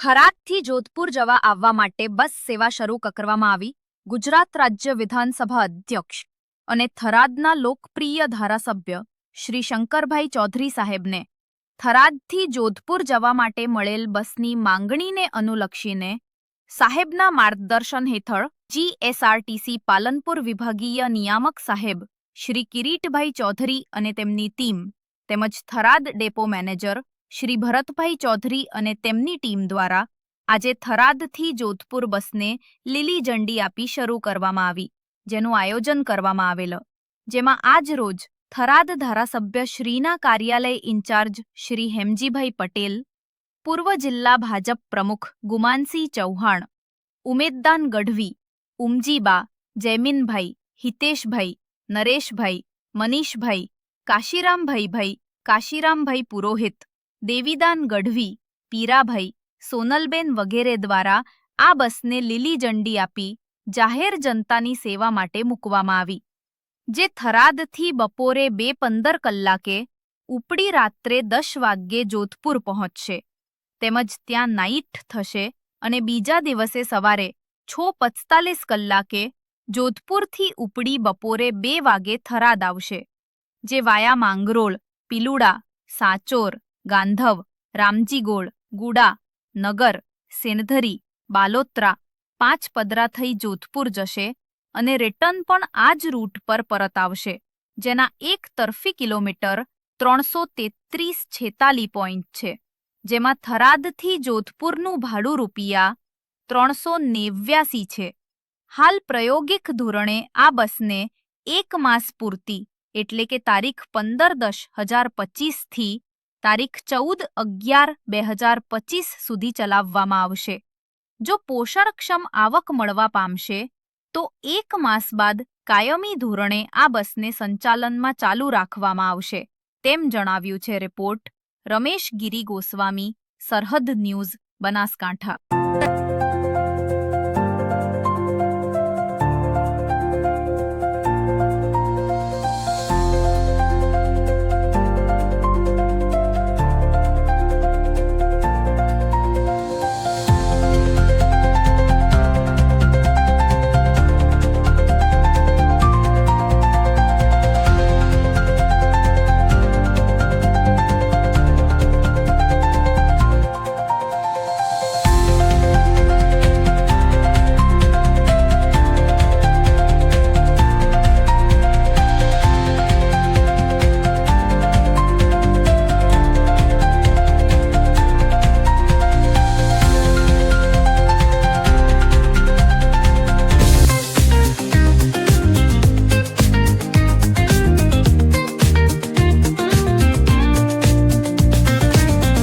થરાદથી જોધપુર જવા આવવા માટે બસ સેવા શરૂ કરવામાં આવી. ગુજરાત રાજ્ય વિધાનસભા અધ્યક્ષ અને થરાદના લોકપ્રિય ધારાસભ્ય શ્રી શંકરભાઈ ચૌધરી સાહેબને થરાદથી જોધપુર જવા માટે મળેલ બસની માંગણીને અનુલક્ષીને સાહેબના માર્ગદર્શન હેઠળ જીએસઆરટીસી પાલનપુર વિભાગીય નિયામક સાહેબ શ્રી કિરીટભાઈ ચૌધરી અને તેમની ટીમ તેમજ થરાદ ડેપો મેનેજર શ્રી ભરતભાઈ ચૌધરી અને તેમની ટીમ દ્વારા આજે થરાદથી જોધપુર બસને લીલી ઝંડી આપી શરૂ કરવામાં આવી, જેનું આયોજન કરવામાં આવેલ. જેમાં આજ રોજ થરાદ ધારાસભ્ય શ્રીના કાર્યાલય ઇન્ચાર્જ શ્રી હેમજીભાઈ પટેલ, પૂર્વ જિલ્લા ભાજપ પ્રમુખ ગુમાનસિંહ ચૌહાણ, ઉમેદદાન ગઢવી ઉમજીબા જૈમિનભાઈ હિતેશભાઈ, નરેશભાઈ, મનીષભાઈ કાશીરામભાઈ ભાઈ કાશીરામભાઈ પુરોહિત દેવીદાન ગઢવી, પીરાભાઈ, સોનલબેન વગેરે દ્વારા આ બસને લીલી ઝંડી આપી જાહેર જનતાની સેવા માટે મૂકવામાં આવી, જે થરાદથી બપોરે બે પંદર કલાકે ઉપડી રાત્રે દસ વાગ્યે જોધપુર પહોંચશે. તેમજ ત્યાં નાઇટ થશે અને બીજા દિવસે સવારે છ પચતાલીસ કલાકે જોધપુરથી ઉપડી બપોરે બે વાગે થરાદ આવશે, જે વાયા માંગરોળ, પિલુડા, સાચોર ગાંધવ રામજીગોળ ગુડા, નગર, સેનધરી, બાલોત્રા, પાંચ પદરા થઈ જોધપુર જશે અને રિટર્ન પણ આ જ રૂટ પર પરત આવશે, જેના એક તરફી કિલોમીટર ત્રણસો તેત્રીસ છેતાલી પોઈન્ટ છે, જેમાં થરાદથી જોધપુરનું ભાડું રૂપિયા ત્રણસો નેવ્યાસી છે. હાલ પ્રાયોગિક ધોરણે આ બસને એક માસ પૂરતી, એટલે કે તારીખ પંદર દસ હજાર પચીસથી તારીખ ચૌદ અગિયાર બે હજાર પચીસ સુધી ચલાવવામાં આવશે. જો પોષણક્ષમ આવક મળવા પામશે, તો એક માસ બાદ કાયમી ધોરણે આ બસને સંચાલનમાં ચાલુ રાખવામાં આવશે. તેમ જણાવ્યું છે રિપોર્ટ રમેશ ગિરી ગોસ્વામી, સરહદ ન્યૂઝ, બનાસકાંઠા.